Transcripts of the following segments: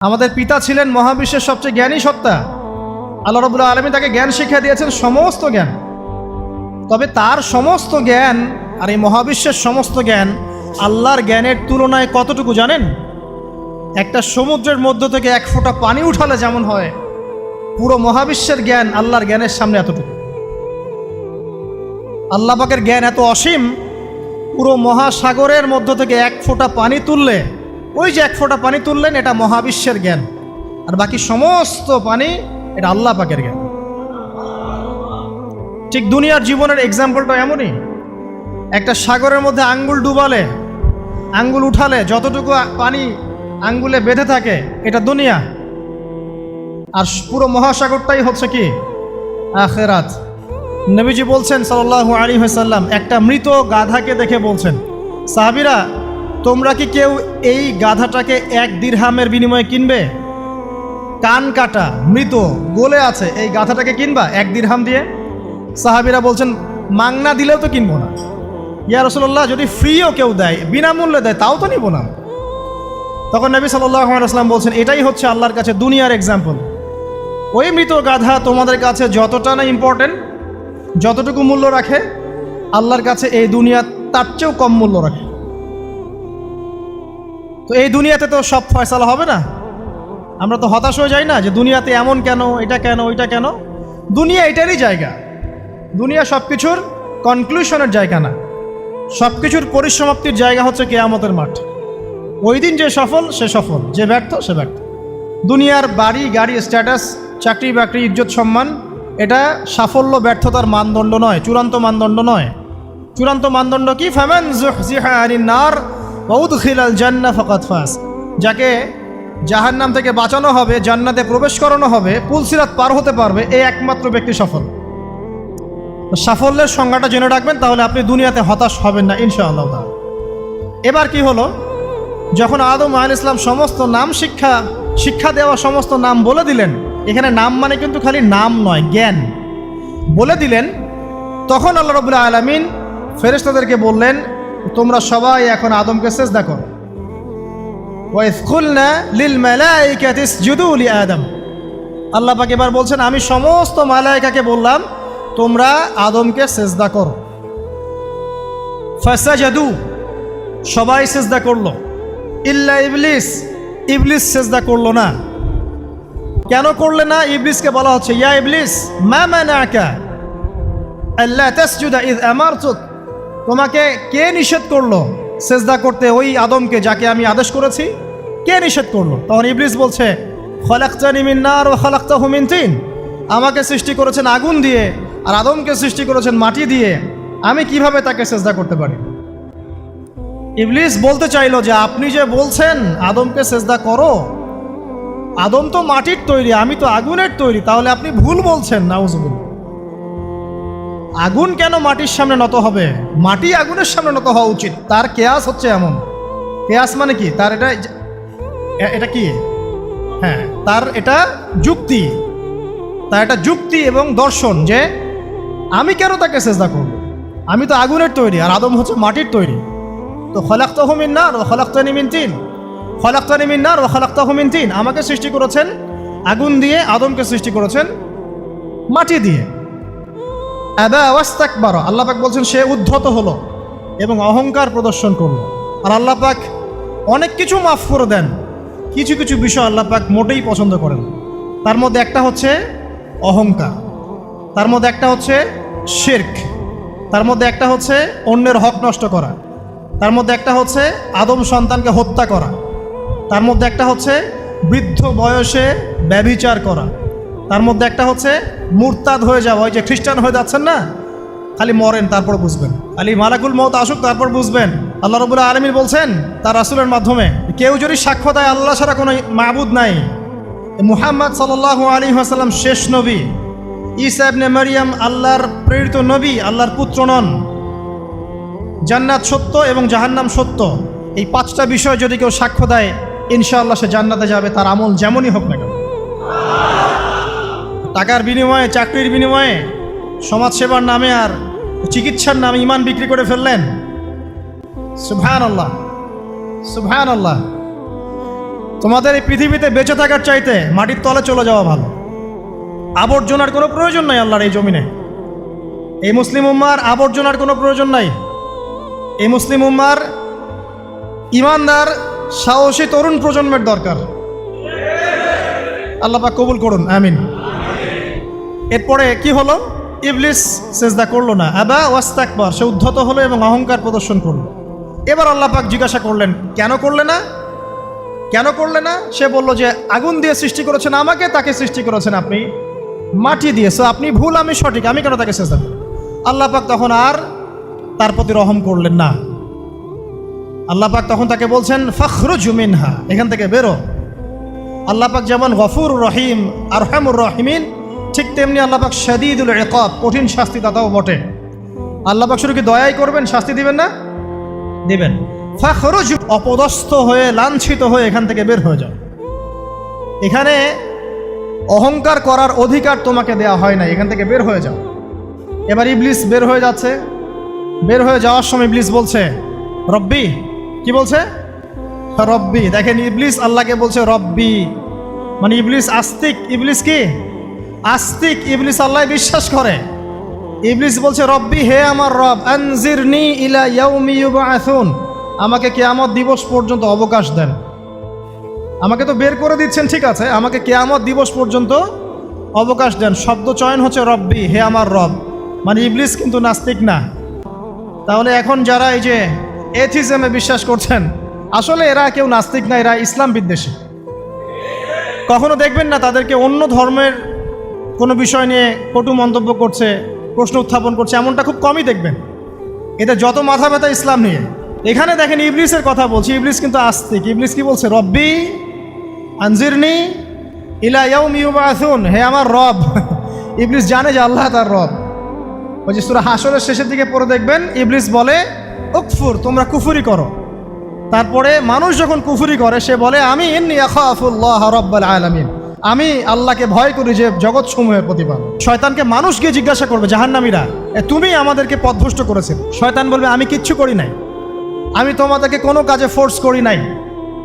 আমাদের পিতা ছিলেন মহাবিশ্বের সবচেয়ে জ্ঞানী সত্তা। আল্লাহ রবুল্লা আলমী তাকে জ্ঞান শিক্ষা দিয়েছেন সমস্ত জ্ঞান। তবে তার সমস্ত জ্ঞান আর এই মহাবিশ্বের সমস্ত জ্ঞান আল্লাহর জ্ঞানের তুলনায় কতটুকু জানেন? একটা সমুদ্রের মধ্য থেকে এক ফোঁটা পানি উঠালে যেমন হয়, পুরো মহাবিশ্বের জ্ঞান আল্লাহর জ্ঞানের সামনে এতটুকু। আল্লাহ পাকের জ্ঞান এত অসীম, পুরো মহাসাগরের মধ্য থেকে এক ফোঁটা পানি তুললে ওই যে এক ফোঁটা পানি তুললেন, এটা মহাবিশ্বের জ্ঞান। আর বাকি সমস্ত পানি এটা আল্লাহ পাকের জ্ঞান। ঠিক দুনিয়ার জীবনের এক্সাম্পলটা এমনই। একটা সাগরের মধ্যে আঙ্গুল ডুবালে, আঙ্গুল উঠালে, যতটুকু পানি আঙ্গুলে বেঁধে থাকে, এটা দুনিয়া। আর পুরো মহাসাগরটাই হচ্ছে কি? আখেরাত। নবীজি বলছেন সাল্লাল্লাহু আলী হাসাল্লাম একটা মৃত গাধাকে দেখে বলছেন, সাহাবিরা তোমরা কি কেউ এই গাধাটাকে এক দিরহামের বিনিময়ে কিনবে? কান কাটা, মৃত, গোলে আছে, এই গাধাটাকে কিনবা এক দিরহাম দিয়ে? সাহাবিরা বলছেন, মাংনা দিলেও তো কিনবো না। ইয়া রসল্লাহ যদি ফ্রিও কেউ দেয়, বিনামূল্যে দেয়, তাও তো নিব না। তখন নবী সাল্লাম বলছেন, এটাই হচ্ছে আল্লাহর কাছে দুনিয়ার এক্সাম্পল ওই মৃত গাধা তোমাদের কাছে যতটা না ইম্পর্টেন্ট যতটুকু মূল্য রাখে, আল্লাহর কাছে এই দুনিয়া তার চেয়েও কম মূল্য রাখে। তো এই দুনিয়াতে তো সব ফয়সালা হবে না? আমরা তো হতাশ হয়ে যাই না যে দুনিয়াতে এমন কেন, এটা কেন, ওইটা কেন? দুনিয়া এটারই জায়গা। দুনিয়া সব কিছুর কনক্লুশনের জায়গা না। সব কিছুর পরিসমাপ্তির জায়গা হচ্ছে কেয়ামতের মাঠ। ওই দিন যে সফল, সে সফল। যে ব্যর্থ, সে ব্যর্থ। দুনিয়ার বাড়ি, গাড়ি স্ট্যাটাস চাকরি, বাকরি, ইজ্জত, সম্মান, এটা সাফল্য, ব্যর্থতার মানদণ্ড নয়, চূড়ান্ত মানদণ্ড নয়। চূড়ান্ত মানদণ্ড কি? ফ্যামেন নার বৌদ খিলাল জান্না ফকাত ফাস যাকে জাহান্নাম থেকে বাঁচানো হবে, জান্নাতে প্রবেশ করানো হবে পুলসিরাত পার হতে পারবে এই একমাত্র ব্যক্তি সফল। সাফল্যের সংজ্ঞাটা জেনে রাখবেন, তাহলে আপনি দুনিয়াতে হতাশ হবেন না, ইনশাআল্লাহ। এবার কি হলো? যখন আদম আল ইসলাম সমস্ত নাম শিক্ষা শিক্ষা দেওয়া সমস্ত নাম বলে দিলেন, এখানে নাম মানে কিন্তু খালি নাম নয়, জ্ঞান। বলে দিলেন, তখন আল্লাহ রবুল্লাহ আলমিন ফেরেশতাদেরকে বললেন তোমরা সবাই এখন আদমকে সেজদা করো। আল্লাহ পাক এবার বলছেন, আমি সমস্ত মালাইকাকে বললাম, তোমরা আদমকে সেজদা করো। ফাসাজাদু, সবাই সেজদা করল। ইল্লা ইবলিস ইবলিস সেজদা করল না। কেন করলে না? ইবলিসকে বলা হচ্ছে, ইয়া ইবলিস, মা মানাকা আল্লাহ তাসজুদা ইয আমারতুক? তোমাকে কে নিষেধ করল সেজদা করতে ওই আদমকে যাকে আমি আদেশ করেছি? কে নিষেধ করল? তখন ইবলিস বলছে, খলাক্তানি মিন ও খলাক্তাহু মিন তিন। আমাকে সৃষ্টি করেছেন আগুন দিয়ে আর আদমকে সৃষ্টি করেছেন মাটি দিয়ে। আমি কীভাবে তাকে সেজদা করতে পারি? ইবলিস বলতে চাইলো যে, আপনি যে বলছেন আদমকে সেজদা করো, আদম তো মাটির তৈরি, আমি তো আগুনের তৈরি, তাহলে আপনি ভুল বলছেন নাউজুবিল আগুন কেন মাটির সামনে নত হবে? মাটি আগুনের সামনে নত হওয়া উচিত। তার কেয়াস হচ্ছে এমন। কেয়াস মানে কি? তার এটা এটা কি? হ্যাঁ তার এটা যুক্তি। তার এটা যুক্তি এবং দর্শন যে, আমি কেন তাকে সেজদা করব? আমি তো আগুনের তৈরি, আর আদম হচ্ছে মাটির তৈরি। তো খলাক্ত হুমিন নার ও খলাক্তানি মিন তিন। খলাক্তানি মিন নার ও খলাক্তা হুমিন তিন। আমাকে সৃষ্টি করেছেন আগুন দিয়ে, আদমকে সৃষ্টি করেছেন মাটি দিয়ে। আবা ওয়াস্তাকবার। আল্লাহ পাক বলছেন, সে উদ্ধত হলো এবং অহংকার প্রদর্শন করল। আর আল্লাহ পাক অনেক কিছু মাফ করে দেন। কিছু কিছু বিষয় আল্লাহ পাক মোটেই পছন্দ করেন তার মধ্যে একটা হচ্ছে অহংকার। তার মধ্যে একটা হচ্ছে শির্ক। তার মধ্যে একটা হচ্ছে অন্যের হক নষ্ট করা। তার মধ্যে একটা হচ্ছে আদম সন্তানকে হত্যা করা। তার মধ্যে একটা হচ্ছে বৃদ্ধ বয়সে ব্যভিচার করা। তার মধ্যে একটা হচ্ছে মুরতাদ হয়ে যাওয়া, ওই যে খ্রিস্টান হয়ে যাচ্ছেন না? খালি মরেন, তারপর বুঝবেন। খালি মালাকুল মত আসুক, তারপর বুঝবেন। আল্লাহ রবুল্লাহ আলমীর বলছেন তার রাসুলের মাধ্যমে, কেউ যদি সাক্ষ্য দেয়, আল্লাহ ছাড়া কোনো মাহবুদ নাই। মুহাম্মদ সাল্লাহ আলী আসাল্লাম শেষ নবী। ঈসা ইবনে মারিয়াম আল্লাহর প্রেরিত নবী, আল্লাহর পুত্র নন। জান্নাত সত্য এবং জাহান্নাম সত্য। এই পাঁচটা বিষয় যদি কেউ সাক্ষ্য দেয়, ইনশাআল্লাহ সে জান্নাতে যাবে, তার আমল যেমনই হোক না কেন। টাকার বিনিময়ে, চাকরির বিনিময়ে সমাজসেবার নামে আর চিকিৎসার নামে ইমান বিক্রি করে ফেললেন? সুভান আল্লাহ সুভান আল্লাহ তোমাদের এই পৃথিবীতে বেঁচে থাকার চাইতে মাটির তলে চলে যাওয়া ভালো। আবর্জনার কোনো প্রয়োজন নাই আল্লাহর এই জমিনে। এই মুসলিম উম্মার আবর্জনার কোনো প্রয়োজন নাই। এই মুসলিম উম্মার ইমানদার, সাহসী তরুণ প্রজন্মের দরকার। আল্লাহ পাক কবুল করুন, আমিন। এরপরে কি হলো? ইবলিস সেজদা করল না। আবা ওয়াস্তাকবার, সে উদ্ধত হলো এবং অহংকার প্রদর্শন করল। এবার আল্লাহ পাক জিজ্ঞাসা করলেন, কেন করলে না? কেন করলে না? সে বলল যে, আগুন দিয়ে সৃষ্টি করেছেন আমাকে, তাকে সৃষ্টি করেছেন আপনি। মাটি দিয়ে সো আপনি ভুল, আমি সঠিক, আমি কেন তাকে সেজদা করব? আল্লাহ পাক তখন আর তার প্রতি রহম করলেন না। আল্লাহ পাক তখন তাকে বলছেন, ফখরুজ মিনহা এখান থেকে বেরো। আল্লাহ পাক যেমন গফুর রহিম আর রহমুর রহিমিন ঠিক তেমনি আল্লাহ পাক শদীদুল একাব কঠিন শাস্তি দাতাও বটে। আল্লাহ পাক শুধু কি দয়াই করবেন, শাস্তি দিবেন না? দিবেন। ফখরুজ, অপদস্থ হয়ে, লাঞ্ছিত হয়ে এখান থেকে বের হয়ে যাও। এখানে অহংকার করার অধিকার তোমাকে দেয়া হয় না এখান থেকে বের হয়ে যাও। এবার ইবলিস বের হয়ে যাচ্ছে। বের হয়ে যাওয়ার সময় ইবলিস বলছে, রব্বি। কি বলছে? রব্বি। দেখেন ইবলিস আল্লাহকে বলছে, রব্বি। মানে ইবলিস আস্তিক। ইবলিস কি? আস্তিক ইবলিস আল্লাহ বিশ্বাস করে। ইবলিস বলছে, রব্বি, হে আমার রব, আনজিরনি ইলা ইয়াউমি ইউবআথুন আমাকে কিয়ামত দিবস পর্যন্ত অবকাশ দেন। আমাকে তো বের করে দিচ্ছেন, ঠিক আছে, আমাকে কেয়ামত দিবস পর্যন্ত অবকাশ দেন। শব্দ চয়ন হচ্ছে, রব্বি, হে আমার রব। মানে ইবলিস কিন্তু নাস্তিক না। তাহলে এখন যারা এই যে এথিজমে বিশ্বাস করছেন, আসলে এরা কেউ নাস্তিক না, এরা ইসলাম বিদ্বেষী। কখনো দেখবেন না তাদেরকে অন্য ধর্মের কোনো বিষয় নিয়ে কটু মন্তব্য করছে, প্রশ্ন উত্থাপন করছে, এমনটা খুব কমই দেখবেন। এতে যত মাথা ব্যথা ইসলাম নিয়ে। এখানে দেখেন ইবলিসের কথা বলছি, ইবলিস কিন্তু আস্তিক। ইবলিস কি বলছে? রব্বি আনজিরনি ইলা ইয়াউম হে আমার রব। ইবলিস জানে যে আল্লাহ তার রব। যে সুরা হাসরের শেষের দিকে পড়ে দেখবেন, ইবলিস বলে, উকফুর, তোমরা কুফুরি করো। তারপরে মানুষ যখন কুফুরি করে, সে বলে, আমি ইন্নি আখাফুল্লাহ রব্বাল আলামিন। আমি আল্লাহকে ভয় করি যে জগৎ সমূহের প্রতিপালক। শয়তানকে মানুষ গিয়ে জিজ্ঞাসা করবে জাহান্নামীরা "এ, তুমি আমাদেরকে পথভ্রষ্ট করেছে। শয়তান বলবে আমি কিচ্ছু করি নাই। আমি তোমাদেরকে কোনো কাজে ফোর্স করি নাই।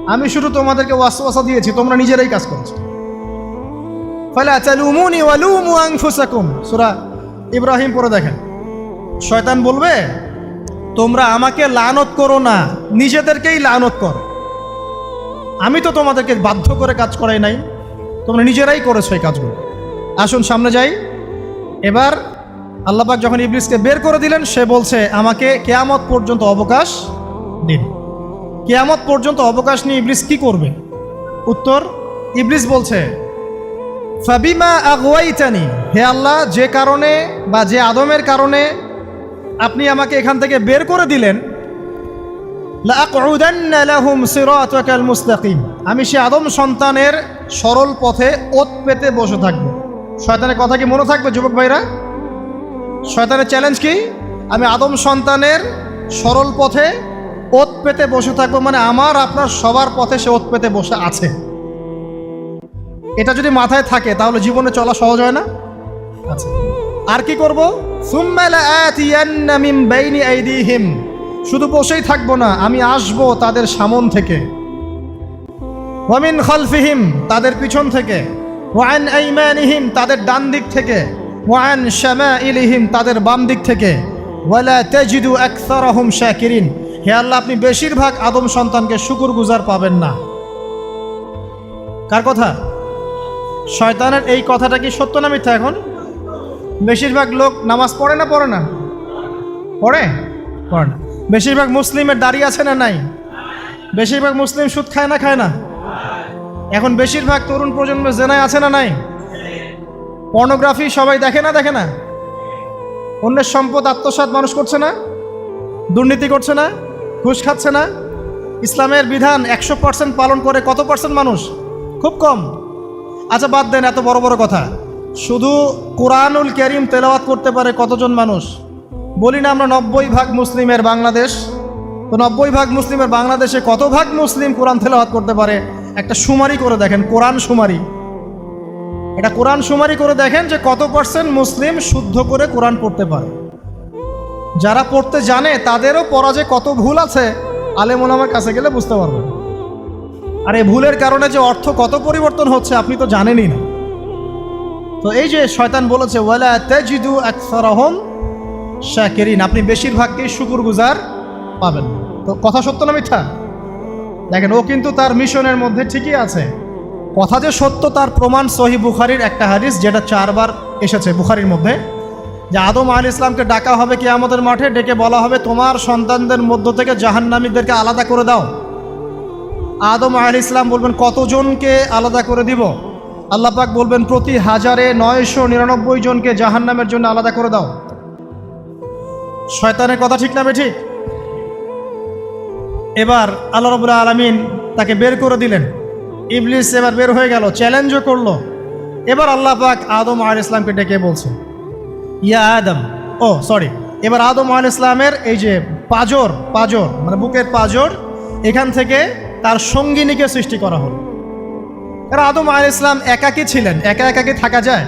আমি শুধু তোমাদেরকে ওয়াসওয়াসা দিয়েছি তোমরা নিজেরাই কাজ করছ। ফালা তালুমুনি ওয়ালুমু আনফুসাকুম। সূরা ইব্রাহিম পড়ে দেখেন। শয়তান বলবে তোমরা আমাকে লানত করো না নিজেদেরকেই লানত করো। আমি তো তোমাদেরকে বাধ্য করে কাজ করাই নাই। তোমরা নিজেরাই করেছ এই কাজগুলো। আসুন, সামনে যাই। এবার আল্লাপাক যখন ইবলিসকে বের করে দিলেন, সে বলছে, আমাকে কেয়ামত পর্যন্ত অবকাশ দিন। কেয়ামত পর্যন্ত অবকাশ নিয়ে ইবলিস কি করবে? উত্তর, ইবলিস বলছে, ফাবিমা আগওয়াইতানি হে আল্লাহ, যে কারণে বা যে আদমের কারণে আপনি আমাকে এখান থেকে বের করে দিলেন আমি সে আদম সন্তানের সরল পথে ওত পেতে বসে থাকব। শয়তানের কথা কি মনে থাকবে, যুবক ভাইরা? শয়তানের চ্যালেঞ্জ কি? আমি আদম সন্তানের সরল পথে ওত পেতে বসে থাকব মানে আমার, আপনার সবার পথে সে ওত পেতে বসে আছে। এটা যদি মাথায় থাকে, তাহলে জীবনে চলা সহজ হয় না? আচ্ছা। আর কি করব? সুম্মা লাআতিয়ান্না বাইনি আইদিহিম। শুধু বসেই থাকব না, আমি আসব তাদের সামন থেকে। ওয়ামিন খালফিহিম তাদের পিছন থেকে। ওয়ান আইমানিহিম তাদের ডান দিক থেকে। ওয়ান শামাইলিহিম তাদের বাম দিক থেকে। ওয়ালা তাজিদু আকসারহুম শাকিরিন। হে আল্লাহ, আপনি বেশিরভাগ আদম সন্তানকে শুকুরগুজার পাবেন না। কার কথা? শয়তানের এই কথাটা কি সত্য না মিথ্যা এখন? বেশিরভাগ লোক নামাজ পড়ে না পড়ে না? পড়ে? পড়ে না। বেশিরভাগ মুসলিমের দাঁড়িয়ে আছে না নাই? বেশিরভাগ মুসলিম সুদ খায় না খায় না? এখন বেশিরভাগ তরুণ প্রজন্মের জেনায় আছে না নাই? পর্নোগ্রাফি সবাই দেখে না দেখে না? অন্যের সম্পদ আত্মসাৎ মানুষ করছে না? দুর্নীতি করছে না? ঘুষ খাচ্ছে না? ইসলামের বিধান একশো পার্সেন্ট পালন করে কত পার্সেন্ট মানুষ? খুব কম। আচ্ছা বাদ দেন এত বড় বড় কথা। শুধু কোরআনুল করিম তেলাওয়াত করতে পারে কতজন মানুষ? বলি না আমরা নব্বই ভাগ মুসলিমের বাংলাদেশ। তো নব্বই ভাগ মুসলিমের বাংলাদেশে কত ভাগ মুসলিম কোরআন তেলাওয়াত করতে পারে? একটা সুমারি করে দেখেন, কোরআন সুমারি। এটা কোরআন সুমারি করে দেখেন যে কত পার্সেন্ট মুসলিম শুদ্ধ করে কোরআন পড়তে পারে। যারা পড়তে জানে, তাদেরও পড়া যে কত ভুল আছে, আলেম ওলামার কাছে গেলে বুঝতে পারবেন। আর এই ভুলের কারণে যে অর্থ কত পরিবর্তন হচ্ছে, আপনি তো জানেনই না। তো এই যে শয়তান বলেছে, ওয়ালা তাজিদু আকসারহুম শাকিরিন, আপনি বেশিরভাগকেই শুকুরগুজার পাবেন তো কথা সত্য না মিথ্যা? দেখেন, ও কিন্তু তার মিশনের মধ্যে ঠিকই আছে। কথা যে সত্য, তার প্রমাণ সহি বুখারির একটা হাদিস যেটা চারবার এসেছে বুখারির মধ্যে। যে আদম আল ইসলামকে ডাকা হবে কি আমাদের মাঠে, ডেকে বলা হবে, তোমার সন্তানদের মধ্য থেকে জাহান্নামীদেরকে আলাদা করে দাও। আদম আল ইসলাম বলবেন, কতজনকে আলাদা করে দিব? আল্লাহ পাক বলবেন, প্রতি হাজারে নয়শো নিরানব্বই জনকে জাহান্নামের জন্য আলাদা করে দাও। শয়তানের কথা ঠিক না ঠিক? এবার আল্লাহ রবুল্লা আলমিন তাকে বের করে দিলেন। ইবলিস এবার বের হয়ে গেল চ্যালেঞ্জও করল। এবার আল্লাহ পাক আদম আল ইসলামকে ডেকে বলছে, ইয়া আদম, ও সরি এবার আদম আল ইসলামের এই যে পাজর পাজর মানে বুকের পাজর, এখান থেকে তার সঙ্গিনীকে সৃষ্টি করা হলো। কারণ আদম আল ইসলাম একাকী ছিলেন, একা একাকি থাকা যায়।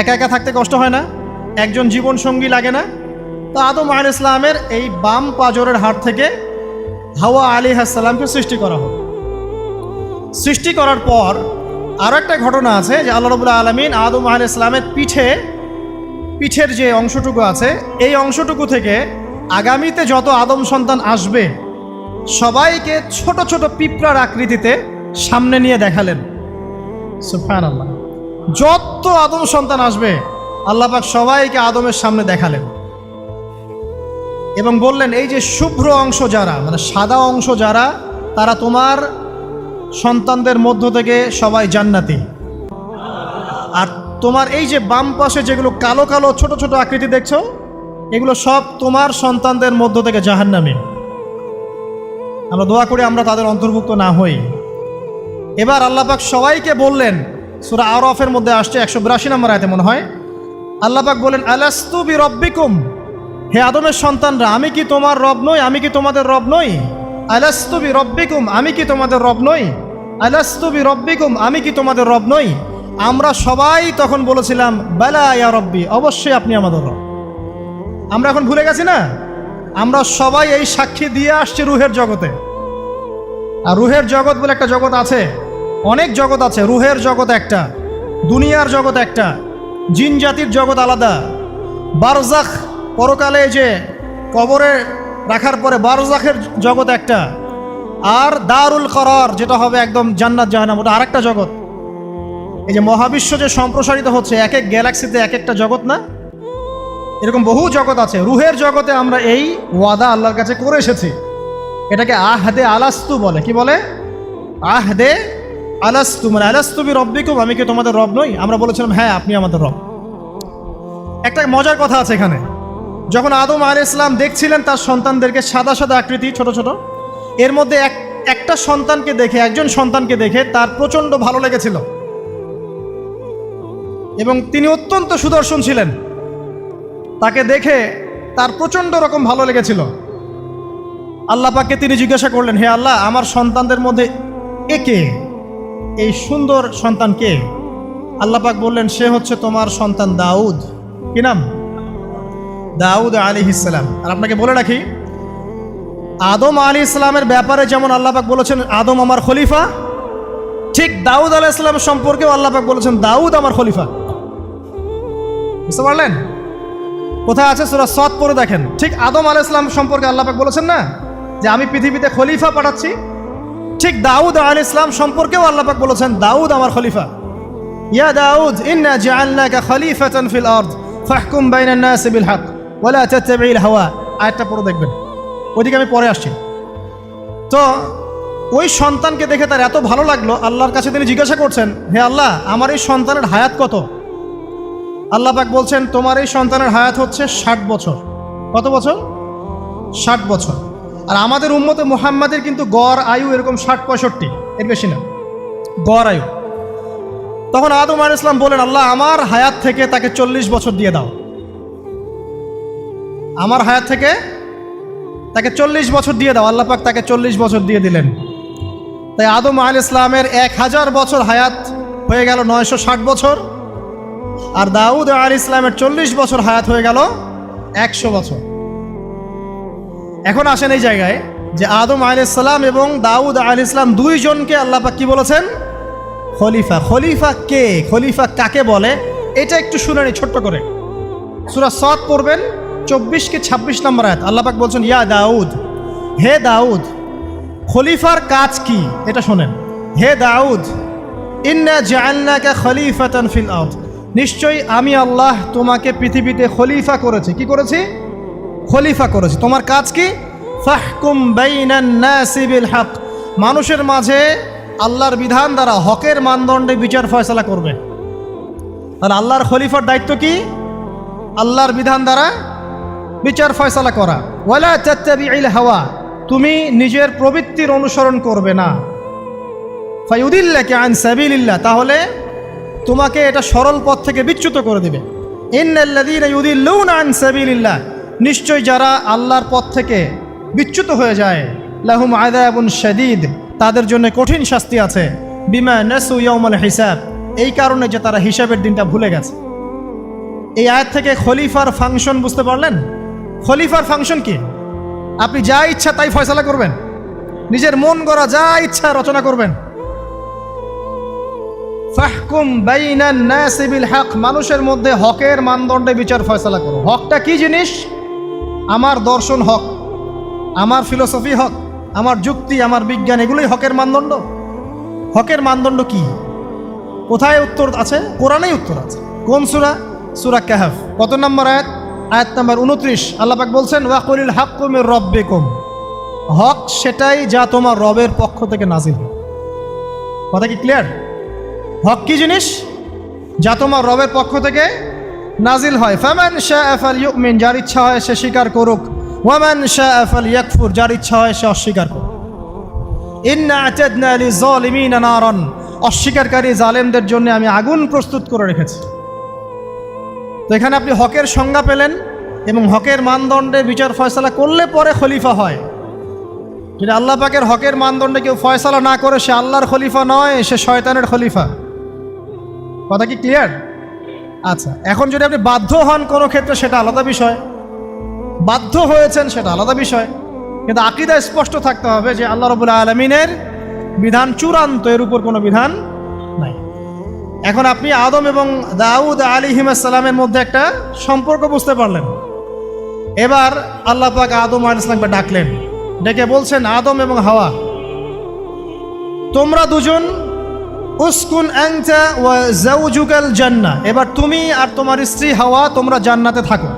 একা একা থাকতে কষ্ট হয় না? একজন জীবন সঙ্গী লাগে না? তো আদম আল ইসলামের এই বাম পাজরের হাট থেকে হাওয়া আলী হাসালামকে সৃষ্টি করা হলো। সৃষ্টি করার পর আরও একটা ঘটনা আছে যে আল্লাহ রবুল্লা আলমিন আদম আল ইসলামের পিঠে, পিঠের যে অংশটুকু আছে, এই অংশটুকু থেকে আগামীতে যত আদম সন্তান আসবে, সবাইকে ছোট ছোট পিঁপড়ার আকৃতিতে সামনে নিয়ে দেখালেন। আল্লাহ যত আদম সন্তান আসবে আল্লাহ পাক সবাইকে আদমের সামনে দেখালেন। এবং বললেন, এই যে শুভ্র অংশ যারা মানে সাদা অংশ যারা, তারা তোমার সন্তানদের মধ্য থেকে সবাই জান্নাতি। আর তোমার এই যে বাম পাশে যেগুলো কালো কালো ছোট ছোট আকৃতি দেখছ, এগুলো সব তোমার সন্তানদের মধ্য থেকে জাহান্নামী। আমরা দোয়া করি আমরা তাদের অন্তর্ভুক্ত না হই। এবার আল্লাপাক সবাইকে বললেন, সুরা আরফের মধ্যে আসছে একশো বিরাশি নম্বর আয়তে মনে হয় আল্লাপাক বলেন, আলাস্তু বি রব্বিকুম হে আদমের সন্তানরা, আমি কি তোমার রব নই? আমি কি তোমাদের রব নই? আলাস্তু বি রব্বিকুম আমি কি তোমাদের রব নই? আলাস্তু বি রব্বিকুম আমি কি তোমাদের রব নই? আমরা সবাই তখন বলেছিলাম, বেলা ইয়া রব্বি, অবশ্যই আপনি আমাদের রব। আমরা এখন ভুলে গেছি না? আমরা সবাই এই সাক্ষী দিয়ে আসছি রুহের জগতে। আর রুহের জগৎ বলে একটা জগৎ আছে। অনেক জগৎ আছে, রুহের জগৎ একটা, দুনিয়ার জগৎ একটা। জিন জাতির জগৎ আলাদা। বারজাখ পরকালে যে কবরে রাখার পরে বারজাখের জগৎ একটা। আর দারুল করার যেটা হবে একদম জান্নাত জাহান্নাম, ওটা আরেকটা জগৎ। এই যে মহাবিশ্ব যে সম্প্রসারিত হচ্ছে, এক এক গ্যালাক্সিতে এক একটা জগৎ না? এরকম বহু জগৎ আছে। রুহের জগতে আমরা এই ওয়াদা আল্লাহর কাছে করে এসেছি। এটাকে আহদে আলাস্তু বলে। কি বলে? আহদে আলাস্তু মানে আলাস্তু বি রব্বিকুম, আমি কি তোমাদের রব নই? আমরা বলেছিলাম হ্যাঁ আপনি আমাদের রব। একটা মজার কথা আছে এখানে। যখন আদম আল ইসলাম দেখছিলেন তার সন্তানদেরকে সাদা সাদা আকৃতি, ছোট ছোট, এর মধ্যে এক, একটা সন্তানকে দেখে, একজন সন্তানকে দেখে তার প্রচণ্ড ভালো লেগেছিল। এবং তিনি অত্যন্ত সুদর্শন ছিলেন। তাকে দেখে তার প্রচণ্ড রকম ভালো লেগেছিল। আল্লাহ পাককে তিনি জিজ্ঞাসা করলেন, হে আল্লাহ, আমার সন্তানদের মধ্যে একে এই সুন্দর সন্তান কে আল্লাহ পাক বললেন, সে হচ্ছে তোমার সন্তান দাউদ। কি নাম? দাউদ আলী ইসলাম আর আপনাকে বলে রাখি, আদম আলী ইসলামের ব্যাপারে যেমন আল্লাহ পাক বলেছেন, আদম আমার খলিফা, ঠিক দাউদ আলাহ ইসলাম সম্পর্কেও আল্লাহ পাক বলেছেন, দাউদ আমার খলিফা। বুঝতে পারলেন? কোথায় আছে সুরা সৎ পরে দেখেন। ঠিক আদম আলাহ ইসলাম সম্পর্কে আল্লাহ পাক বলেছেন না, যে আমি পৃথিবীতে খলিফা পাঠাচ্ছি ঠিক দাউদ আল ইসলাম সম্পর্কেও আল্লাহ পাক বলেছেন, দাউদ আমার খলিফা। ইয়া দাউদ, ইন্না জাআলনাকা খলিফাতান ফিল আরদ, ফাহকুম বাইনান নাস বিল হক, ওয়ালা তাত্তাবিল হাওয়া। আয়াতটা পড়ে দেখবেন। ওইদিকে আমি পরে আসছি। তো ওই সন্তানকে দেখে তার এত ভালো লাগল, আল্লাহর কাছে তিনি জিজ্ঞাসা করছেন, হে আল্লাহ, আমার এই সন্তানের হায়াত কত? আল্লাহ পাক বলছেন, তোমার এই সন্তানের হায়াত হচ্ছে ষাট বছর। কত বছর? ষাট বছর। আর আমাদের উম্মতে মোহাম্মদের কিন্তু গড় আয়ু এরকম ষাট পঁয়ষট্টি। এর বেশি না। গড় আয়ু। তখন আদম আল ইসলাম বলেন আল্লাহ, আমার হায়াত থেকে তাকে চল্লিশ বছর দিয়ে দাও। আমার হায়াত থেকে তাকে চল্লিশ বছর দিয়ে দাও। আল্লাহ পাক তাকে চল্লিশ বছর দিয়ে দিলেন। তাই আদম আল ইসলামের এক হাজার বছর হায়াত হয়ে গেল নয়শো ষাট বছর। আর দাউদ আল ইসলামের চল্লিশ বছর হায়াত হয়ে গেল একশো বছর। এখন আসেন এই জায়গায় যে আদম আলাইসাল্লাম এবং দাউদ আল ইসলাম দুইজনকে আল্লাহ পাক কি বলেছেন? খলিফা। খলিফা কে? খলিফা কাকে বলে? এটা একটু শুনে নি ছোট্ট করে। সুরা সৎ পড়বেন চব্বিশ কি ছাব্বিশ নম্বর আয়াত। আল্লাহ পাক বলছেন, ইয়া দাউদ, হে দাউদ, খলিফার কাজ কি? এটা শোনেন। হে দাউদ, ইন্না ফিল আরদ। নিশ্চয়ই আমি আল্লাহ তোমাকে পৃথিবীতে খলিফা করেছি। কি করেছি? খলিফা করেছি। তোমার কাজ কি? ফাহকুম বাইনান নাসি বিল হক মানুষের মাঝে আল্লাহর বিধান দ্বারা হকের মানদণ্ডে বিচার ফয়সালা করবে। আর আল্লাহর খলিফার দায়িত্ব কি? আল্লাহর বিধান দ্বারা বিচার ফয়সালা করা। ওয়ালা হাওয়া। তুমি নিজের প্রবৃত্তির অনুসরণ করবে না। ফাইউদিল্লাকে আন সাবিলিল্লাহ। তাহলে তোমাকে এটা সরল পথ থেকে বিচ্যুত করে দিবে। ইন্নাল্লাযীনা ইউদিল্লুনা আন সাবিলিল্লাহ। নিশ্চয় যারা আল্লাহর পথ থেকে বিচ্যুত হয়ে যায়, লাহুম আযাবুন শাদীদ, তাদের জন্য কঠিন শাস্তি আছে। বিমা নাসু ইয়াউমাল হিসাব, এই কারণে যে তারা হিসাবের দিনটা ভুলে গেছে। এই আয়াত থেকে খলিফার ফাংশন বুঝতে পারলেন? খলিফার ফাংশন কি? আপনি যা ইচ্ছা তাই ফয়সালা করবেন। নিজের মন গড়া যা ইচ্ছা রচনা করবেন। ফাহকুম বাইনান নাসি বিল হক, মানুষের মধ্যে হকের মানদণ্ডে বিচার ফয়সালা করো। হকটা কি জিনিস? আমার দর্শন হক, আমার ফিলোসফি হক, আমার যুক্তি, আমার বিজ্ঞান, এগুলোই হকের মানদণ্ড। হকের মানদণ্ড কি? কোথায় উত্তর আছে? কোরআনেই উত্তর আছে। কোন সুরা? সুরা কাহাফ। কত নম্বর আয়াত? আয়াত নাম্বার উনত্রিশ আল্লাপাক বলছেন ওয়াকুলিল হাক্কুমের রব্বে কম হক সেটাই যা তোমার রবের পক্ষ থেকে নাজিল কথা কি ক্লিয়ার হক কি জিনিস? যা তোমার রবের পক্ষ থেকে নাজিল হয়। ফামান শাহ আফাল ইউমিন যার ইচ্ছা হয় সে স্বীকার করুক। ওয়ামান শাহ আফাল ইয়াকফুর যার ইচ্ছা হয় সে অস্বীকার করুক। অস্বীকারী জালেমদের জন্য আমি আগুন প্রস্তুত করে রেখেছি। তো এখানে আপনি হকের সংজ্ঞা পেলেন এবং হকের মানদণ্ডে বিচার ফয়সালা করলে পরে খলিফা হয়। যদি আল্লাহ পাকের হকের মানদণ্ডে কেউ ফয়সালা না করে, সে আল্লাহর খলিফা নয়, সে শয়তানের খলিফা। কথা কি ক্লিয়ার আচ্ছা এখন যদি আপনি বাধ্য হন কোনো ক্ষেত্রে, সেটা আলাদা বিষয়। বাধ্য হয়েছেন, সেটা আলাদা বিষয়। কিন্তু আকিদা স্পষ্ট থাকতে হবে যে আল্লাহ রবুল্লা আলমিনের বিধান চূড়ান্ত, এর উপর কোনো বিধান নাই। এখন আপনি আদম এবং দাউদ আলী হিমাসাল্লামের মধ্যে একটা সম্পর্ক বুঝতে পারলেন। এবার আল্লাহ পাক আদম আল ইসলামকে ডাকলেন। ডেকে বলছেন, আদম এবং হাওয়া, তোমরা দুজন উসকুন জাউজুকাল জান্না এবার তুমি আর তোমার স্ত্রী হাওয়া, তোমরা জান্নাতে থাকো।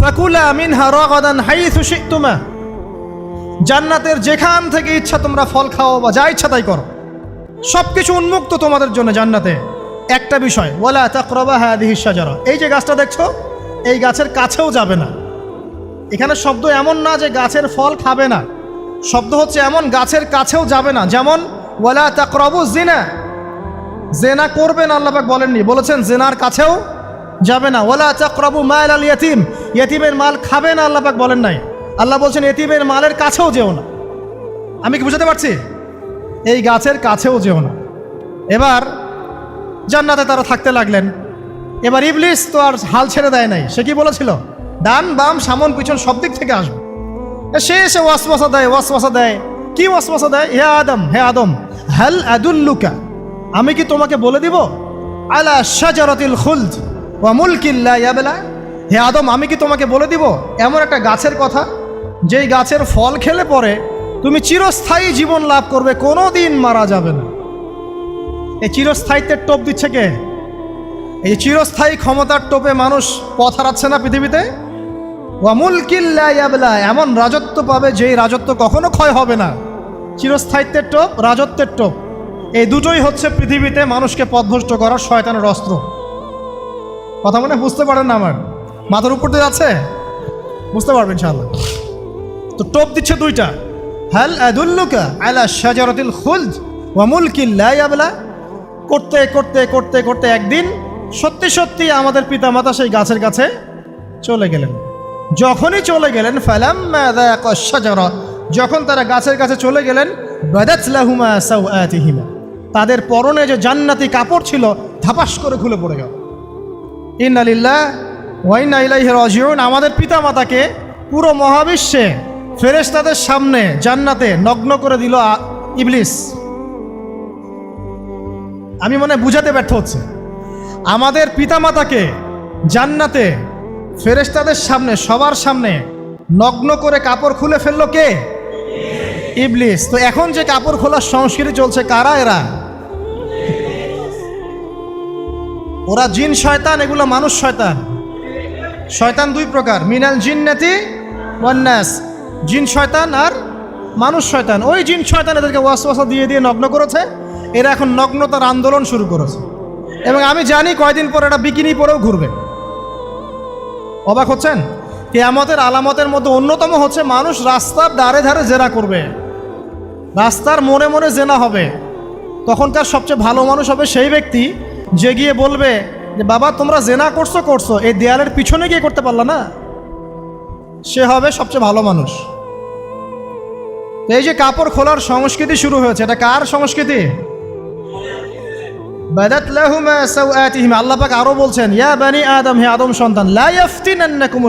ফাকুলা মিনহা রাগাদান হাইথু শিকতুমা জান্নাতের যেখান থেকে ইচ্ছা তোমরা ফল খাও বা যা ইচ্ছা তাই করো। সব কিছু উন্মুক্ত তোমাদের জন্য জান্নাতে। একটা বিষয়, ওয়ালা তাকরাবা হাদিহি শাজারা। এই যে গাছটা দেখছ, এই গাছের কাছেও যাবে না। এখানে শব্দ এমন না যে গাছের ফল খাবে না। শব্দ হচ্ছে এমন গাছের কাছেও যাবে না। যেমন ওয়ালা তাকরাবু জিনা জেনা করবেন আল্লাপাক বলেননি। বলেছেন জেনার কাছেও যাবে না। ওয়ালা তাকরাবু মাল আল ইয়াতিম। ইয়াতিমের মাল খাবে না আল্লাপাক বলেন নাই। আল্লাহ বলছেন এতিমের মালের কাছেও যেও না। আমি কি বুঝাতে পারছি? এই গাছের কাছেও যেও না। এবার জান্নাতে তারা থাকতে লাগলেন। এবার ইবলিস তো আর হাল ছেড়ে দেয় নাই। সে কি বলেছিল? ডান, বাম, সামন, পিছন সব দিক থেকে আসবে। সে এসে ওয়াসওয়াসা দেয় ওয়াসওয়াসা দেয়। কি ওয়াসওয়াসা দেয়? হে আদম হে আদম। হাল আদুল্লুকা? আমি কি তোমাকে বলে দিব? আলা শাজারাতিল খুলদ ওয়া মুলকিল্লা ইয়াবেলা? হে আদম, আমি কি তোমাকে বলে দিব? এমন একটা গাছের কথা, যেই গাছের ফল খেলে পরে তুমি চিরস্থায়ী জীবন লাভ করবে কোনো দিন মারা যাবে না। এই চিরস্থায়িত্বের টোপ দিচ্ছে কে? এই চিরস্থায়ী ক্ষমতার টোপে মানুষ পথ হারাচ্ছে না পৃথিবীতে? ওয়ামুল কিল্লাইয়াবলা এমন রাজত্ব পাবে যেই রাজত্ব কখনো ক্ষয় হবে না। চিরস্থায়িত্বের টোপ, রাজত্বের টোপ। এই দুটোই হচ্ছে পৃথিবীতে মানুষকে পথভ্রষ্ট করার শয়তানের অস্ত্র। কথা মনে বুঝতে পারেন না আমার? মাথার উপর দিয়ে আছে? বুঝতে পারবেন ইনশাআল্লাহ। তো টোপ দিচ্ছে দুইটা। হাল আদুল্লুকা আলা শাজারাতিল খুলদ ওয়া মুলকিল লা ইয়াবলা। করতে করতে করতে করতে একদিন সত্যি সত্যি আমাদের পিতামাতা সেই গাছের কাছে চলে গেলেন। যখনই চলে গেলেন, ফালাম্মা যাqa শাজারা। যখন তারা গাছের কাছে চলে গেলেন তাদের পরনে যে জান্নাতি কাপড় ছিল, ধাপাস করে খুলে পড়ে গেল। ইন্নালিল্লাহ ওয়াইনা ইলাইহি রাজিউন। আমাদের পিতামাতাকে পুরো মহাবিশ্বে ফেরেশতাদের সামনে জান্নাতে নগ্ন করে দিল ইবলিস। আমি মনে বুঝাতে ব্যর্থ হচ্ছে। আমাদের পিতামাতাকে জান্নাতে ফেরেশতাদের সামনে, সবার সামনে নগ্ন করে কাপড় খুলে ফেলল কে? ইবলিস, তো এখন যে কাপড় খোলার সংস্কৃতি চলছে, কারা এরা? ওরা জিন, শয়তান, এগুলো মানুষ শয়তান। শয়তান দুই প্রকার, মিনাল জিন্নাতি ওয়ান্নাস জিন শয়তান আর মানুষ শয়তান। ওই জিন শয়তান এদেরকে ওয়াসওয়াসা দিয়ে দিয়ে নগ্ন করেছে, এরা এখন নগ্নতার আন্দোলন শুরু করেছে। এবং আমি জানি কয়দিন পর এটা বিকিনি পরেও ঘুরবে। অবাক হচ্ছেন? কেয়ামতের আলামতের মধ্যে অন্যতম হচ্ছে মানুষ রাস্তার ধারে ধারে জেরা করবে। রাস্তার মনে মনে জেনা হবে। তখনকার সবচেয়ে ভালো মানুষ হবে সেই ব্যক্তি যে গিয়ে বলবে যে, বাবা, তোমরা জেনা করছ করছ। এই দেয়ালের পিছনে গিয়ে করতে পারলা না? সে হবে সবচেয়ে ভালো মানুষ। এই যে কাপড় খোলার সংস্কৃতি শুরু হয়েছে, এটা কার সংস্কৃতি? বাদাত আল্লাহ আরও বলছেন, ইয়া বানি আদম, হে আদম সন্তান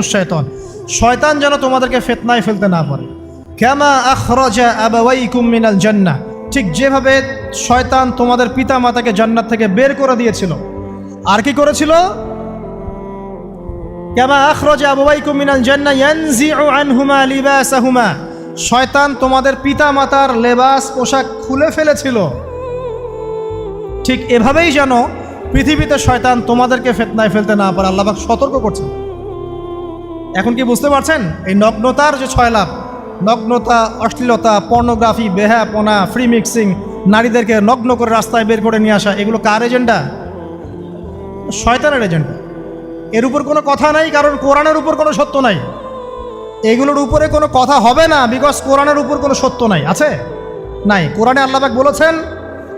শাইতান। শয়তান যেন তোমাদেরকে ফিতনায় ফেলতে না পারে। কামা আখরাজা আবাওয়াইকুম মিনাল জান্নাহ। ঠিক যেভাবে শয়তান তোমাদের পিতা মাতাকে জান্নাত থেকে বের করে দিয়েছিল। আর কি করেছিল? কামা আখরাজা আবাওয়াইকুম মিনাল জান্নাহ ইয়ানজিউ আনহুমা লিবাসাহুমা। শয়তান তোমাদের পিতা মাতার লেবাস, পোশাক খুলে ফেলেছিল। ঠিক এভাবেই যেন পৃথিবীতে শয়তান তোমাদেরকে ফেতনায় ফেলতে না পারে। আল্লাহবাক সতর্ক করছেন। এখন কি বুঝতে পারছেন? এই নগ্নতার যে ছয় লাভ নগ্নতা, অশ্লীলতা পর্নোগ্রাফি বেহাপনা ফ্রি মিক্সিং নারীদেরকে নগ্ন করে রাস্তায় বের করে নিয়ে আসা, এগুলো কার এজেন্ডা শয়তানের এজেন্ডা এর উপর কোনো কথা নাই, কারণ কোরআনের উপর কোনো সত্য নাই। এগুলোর উপরে কোনো কথা হবে না বিকজ কোরআনের উপর কোনো সত্য নাই। আছে? নাই। কোরআনে আল্লাহবাক বলেছেন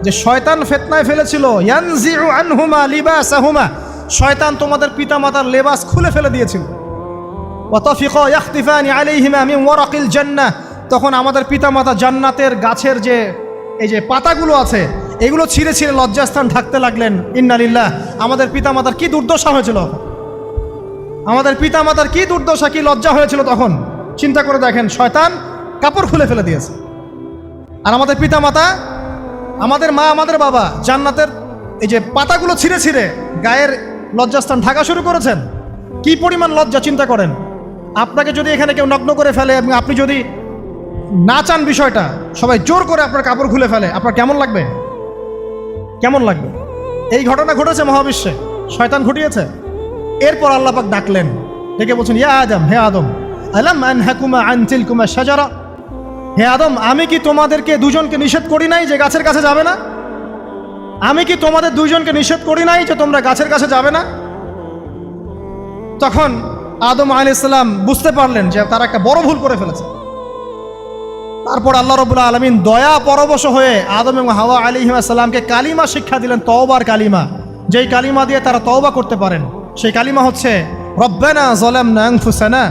যে, শয়তান ফেতনায় ফেলেছিল, ইয়ানজিউ আনহুমা লিবাসাহুমা। শয়তান তোমাদের পিতামাতার লেবাস খুলে ফেলে দিয়েছিল। ওয়াতাফিকা ইয়াখতিফানি আলাইহিমা মিন ওয়ারাকিল জান্নাহ। তখন আমাদের পিতামাতা জান্নাতের গাছের যে, এই যে পাতাগুলো আছে, এগুলো ছিঁড়ে ছিঁড়ে লজ্জাস্থান ঢাকতে লাগলেন। ইন্নালিল্লাহ আমাদের পিতামাতার কি দুর্দশা হয়েছিল? আমাদের পিতামাতার কি দুর্দশা, কি লজ্জা হয়েছিল তখন? চিন্তা করে দেখেন, শয়তান কাপড় খুলে ফেলে দিয়েছে। আর আমাদের পিতামাতা, আমাদের মা, আমাদের বাবা জান্নাতের এই যে পাতাগুলো ছিঁড়ে ছিঁড়ে গায়ের লজ্জাস্থান ঢাকা শুরু করেছেন। কি পরিমাণ লজ্জা, চিন্তা করেন। আপনাকে যদি এখানে কেউ নগ্ন করে ফেলে এবং আপনি যদি না চান বিষয়টা, সবাই জোর করে আপনার কাপড় খুলে ফেলে। আপনার কেমন লাগবে? কেমন লাগবে? এই ঘটনা ঘটেছে মহাবিশ্বে। শয়তান ঘটিয়েছে। এরপর আল্লাপাক ডাকলেন। ডেকে বলছেন, ইয়া আদম, হে আদম, আলাম আন হাকুমা আনতিল কুমা সাজারা হে আদম, আমি কি তোমাদেরকে দুজনকে নিষেধ করি নাই যে গাছের কাছে যাবে না? আমি কি তোমাদের দুইজনকে নিষেধ করি নাই যে তোমরা গাছের কাছে যাবে না? তখন আদম আলি ইসলাম বুঝতে পারলেন যে তারা একটা বড় ভুল করে ফেলেছে। তারপর আল্লাহ রবুল্লা আলমিন দয়া পরবশ হয়ে আদম এবং হাওয়া আলী সাল্লামকে কালিমা শিক্ষা দিলেন, তওবার কালিমা। যেই কালিমা দিয়ে তারা তওবা করতে পারেন, সেই কালিমা হচ্ছে, রব্বানা জলামনা আনফুসানা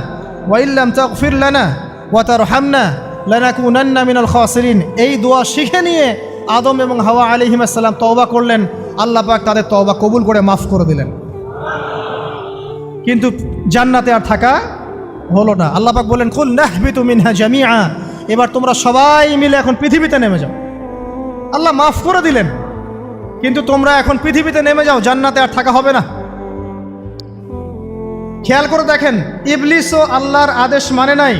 ওয়াইল্লাম তাগফির লানা ওয়া তারহামনা লানাকুনান্না মিনাল খাসিরিন। এই দোয়া শিখে নিয়ে আদম এবং হাওয়া আলী সাল্লাম তওবা করলেন, আল্লাহ পাক তাদের তওবা কবুল করে মাফ করে দিলেন। কিন্তু জান্নাতে আর থাকা হলো না। আল্লাহ পাক বললেন কুল নাহবিতু মিনহা জামিআ। এবার তোমরা সবাই মিলে এখন পৃথিবীতে নেমে যাও। আল্লাহ মাফ করে দিলেন, কিন্তু তোমরা এখন পৃথিবীতে নেমে যাও, জান্নাতে আর থাকা হবে না। খেয়াল করে দেখেন, ইবলিসও আল্লাহর আদেশ মানে নাই।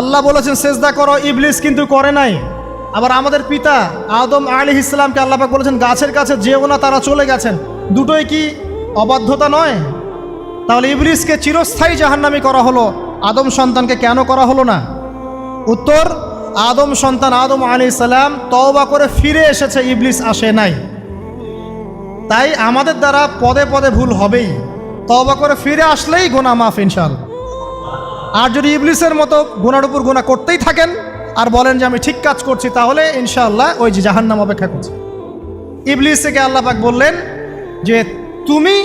আল্লাহ বলেছেন, সেজদা করো, ইবলিস কিন্তু করে নাই। আবার আমাদের পিতা আদম আলী ইসলামকে আল্লাপাক বলেছেন, গাছের কাছে যেও না, তারা চলে গেছেন। দুটোই কি অবাধ্যতা নয়? তাহলে ইবলিসকে চিরস্থায়ী জাহান্নামি করা হলো। আদম সন্তানকে কেন করা হলো না? উত্তর, আদম সন্তান আদম আলী সালাম তওবা করে ফিরে এসেছে, ইবলিস আসে নাই। তাই আমাদের দ্বারা পদে পদে ভুল হবেই। তওবা করে ফিরে আসলেই গোনা মাফ ইনশাল আর যদি ইবলিসের মতো গোনার উপর গোনা করতেই থাকেন আর বলেন যে আমি ঠিক কাজ করছি, তাহলে ইনশাআল্লাহ ওই যে জাহান্নাম অপেক্ষা করছে। ইবলিস থেকে আল্লাহ পাক বললেন যে, তুমি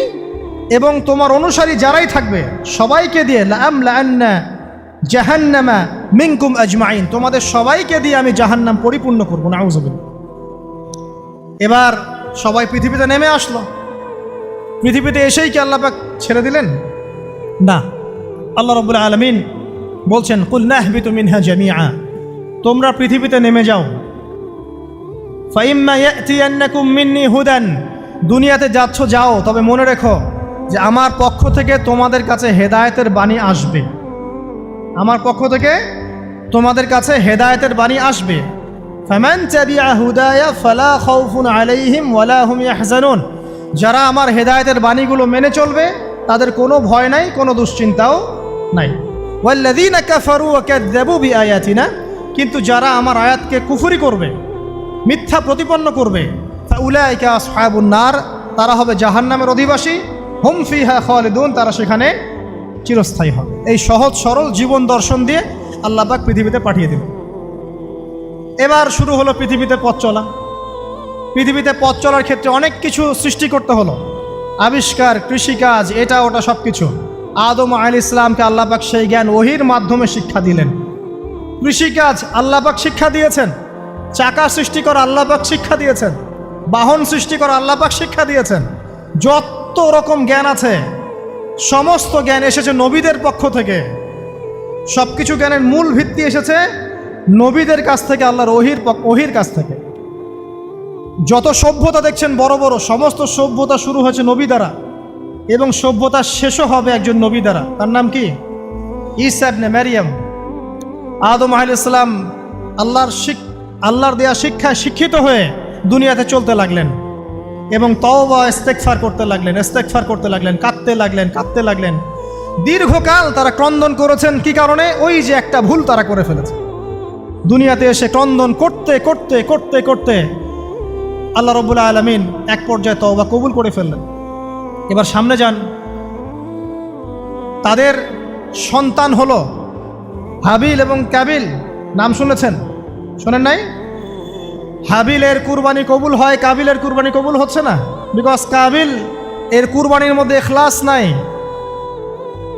এবং তোমার অনুসারী যারাই থাকবে, সবাইকে দিয়ে, লাম লান্না জাহান্নামা মিনকুম আজমাইন, তোমাদের সবাইকে দিয়ে আমি জাহান্নাম পরিপূর্ণ করব না এবার সবাই পৃথিবীতে নেমে আসলো। পৃথিবীতে এসেই কি আল্লাহ পাক ছেড়ে দিলেন? না। আল্লাহ রবুল্লা আলমিন বলছেন কুল্লাহবিতু মিনহা জামিআ তোমরা পৃথিবীতে নেমে যাও। ফাইম্মা ইয়াতিয়ান্নাকুম মিন্নি হুদান, দুনিয়াতে যাচ্ছ, যাও, তবে মনে রেখো যে আমার পক্ষ থেকে তোমাদের কাছে হেদায়েতের বাণী আসবে। আমার পক্ষ থেকে তোমাদের কাছে হেদায়েতের বাণী আসবে। তাবিআ হুদায়া আলাইহিম ওয়ালা যারা আমার হেদায়েতের বাণীগুলো মেনে চলবে, তাদের কোনো ভয় নাই, কোনো দুশ্চিন্তাও নাই। বিআয়াতিনা। কিন্তু যারা আমার আয়াতকে কুফুরি করবে, মিথ্যা প্রতিপন্ন করবে উলাইকা আসহাবুন নার, তারা হবে জাহান্নামের অধিবাসী। হুম ফিহা খালিদুন, তারা সেখানে চিরস্থায়ী হবে। এই সহজ, সরল জীবন দর্শন দিয়ে আল্লাহ পাক পৃথিবীতে পাঠিয়ে দিল এবার শুরু হলো পৃথিবীতে পথ চলা। পৃথিবীতে পথ চলার ক্ষেত্রে অনেক কিছু সৃষ্টি করতে হলো। আবিষ্কার, কৃষিকাজ, এটা, ওটা সব কিছু আদম আল ইসলামকে আল্লাহ পাক সেই জ্ঞান ওহির মাধ্যমে শিক্ষা দিলেন। কৃষিকাজ, আল্লাহ পাক শিক্ষা দিয়েছেন। চাকা সৃষ্টি করা, আল্লাহ পাক শিক্ষা দিয়েছেন। বাহন সৃষ্টি করা, আল্লাহ পাক শিক্ষা দিয়েছেন। যত রকম জ্ঞান আছে? সমস্ত জ্ঞান এসেছে নবীদের পক্ষ থেকে। সব কিছু জ্ঞানের মূল ভিত্তি এসেছে নবীদের কাছ থেকে, আল্লাহর ওহির ওহির কাছ থেকে। যত সভ্যতা দেখছেন বড় বড়, সমস্ত সভ্যতা শুরু হয়েছে নবী দ্বারা এবং সভ্যতা শেষও হবে একজন নবী দ্বারা। তার নাম কি? ইসাবনে ম্যারিয়াম আদম আহ ইসলাম আল্লাহর শিক, আল্লাহর দেয়া শিক্ষায় শিক্ষিত হয়ে দুনিয়াতে চলতে লাগলেন। এবং তওবা ইস্তেকফার করতে লাগলেন ইস্তেকফার করতে লাগলেন, কাঁদতে লাগলেন কাঁদতে লাগলেন। দীর্ঘকাল তারা ক্রন্দন করেছেন, কি কারণে? ওই যে একটা ভুল তারা করে ফেলেছে। দুনিয়াতে এসে ক্রন্দন করতে করতে করতে করতে আল্লাহ রবুল্লা আলমিন এক পর্যায়ে তওবা কবুল করে ফেললেন। এবার সামনে যান। তাদের সন্তান হলো হাবিল এবং কাবিল নাম শুনেছেন? শোনেন নাই? হাবিলের কুরবানি কবুল হয়, কাবিলের কুরবানি কবুল হচ্ছে না? বিকজ কাবিল এর কুরবানির মধ্যে এখলাস নাই।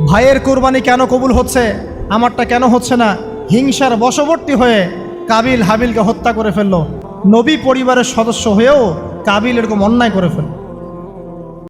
ভাইয়ের কুরবানি কেন কবুল হচ্ছে? আমারটা কেন হচ্ছে না? হিংসার বশবর্তী হয়ে কাবিল হাবিলকে হত্যা করে ফেলল। নবী পরিবারের সদস্য হয়েও কাবিল এরকম অন্যায় করে ফেলল।